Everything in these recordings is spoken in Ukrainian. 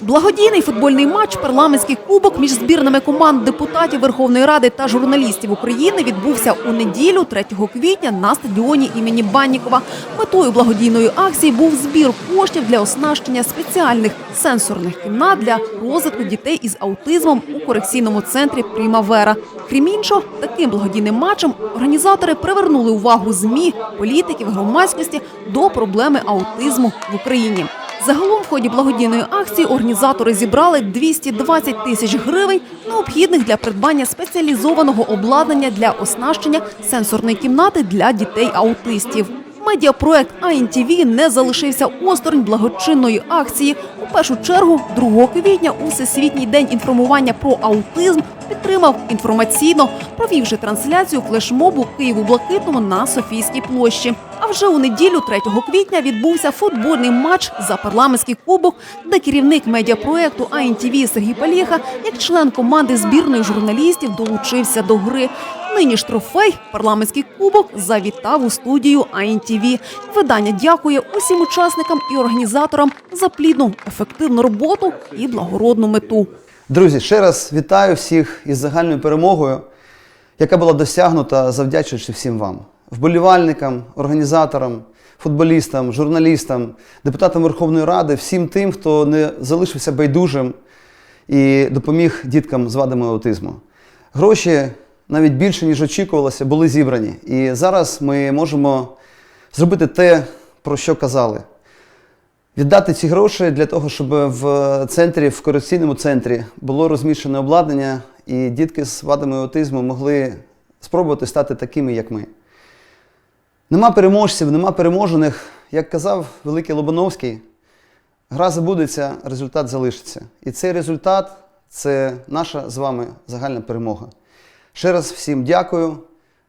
Благодійний футбольний матч парламентський кубок між збірними команд депутатів Верховної Ради та журналістів України відбувся у неділю 3 квітня на стадіоні імені Баннікова. Метою благодійної акції був збір коштів для оснащення спеціальних сенсорних кімнат для розвитку дітей із аутизмом у корекційному центрі Примавера. Крім іншого, таким благодійним матчем організатори привернули увагу змі, політиків, громадськості до проблеми аутизму в Україні. Загалом в ході благодійної акції організатори зібрали 220 тисяч гривень, необхідних для придбання спеціалізованого обладнання для оснащення сенсорної кімнати для дітей-аутистів. Медіапроект АІНТІВІ не залишився осторонь благочинної акції. У першу чергу, 2 квітня у Всесвітній день інформування про аутизм підтримав інформаційно, провівши трансляцію флешмобу Києву Блакитному на Софійській площі. А вже у неділю, 3 квітня, відбувся футбольний матч за парламентський кубок, де керівник медіапроекту АІНТВ Сергій Палєха, як член команди збірної журналістів, долучився до гри. Нині ж трофей парламентський кубок завітав у студію АІНТВ. Видання дякує усім учасникам і організаторам за плідну, ефективну роботу і благородну мету. Друзі, ще раз вітаю всіх із загальною перемогою, яка була досягнута завдячуючи всім вам, вболівальникам, організаторам, футболістам, журналістам, депутатам Верховної Ради, всім тим, хто не залишився байдужим і допоміг діткам з вадами аутизму. Гроші навіть більше, ніж очікувалося, були зібрані. І зараз ми можемо зробити те, про що казали. Віддати ці гроші для того, щоб в центрі, в корекційному центрі було розміщене обладнання, і дітки з вадами аутизму могли спробувати стати такими, як ми. Нема переможців, нема переможених. Як казав великий Лобановський, гра забудеться, результат залишиться. І цей результат це наша з вами загальна перемога. Ще раз всім дякую,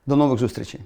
до нових зустрічей.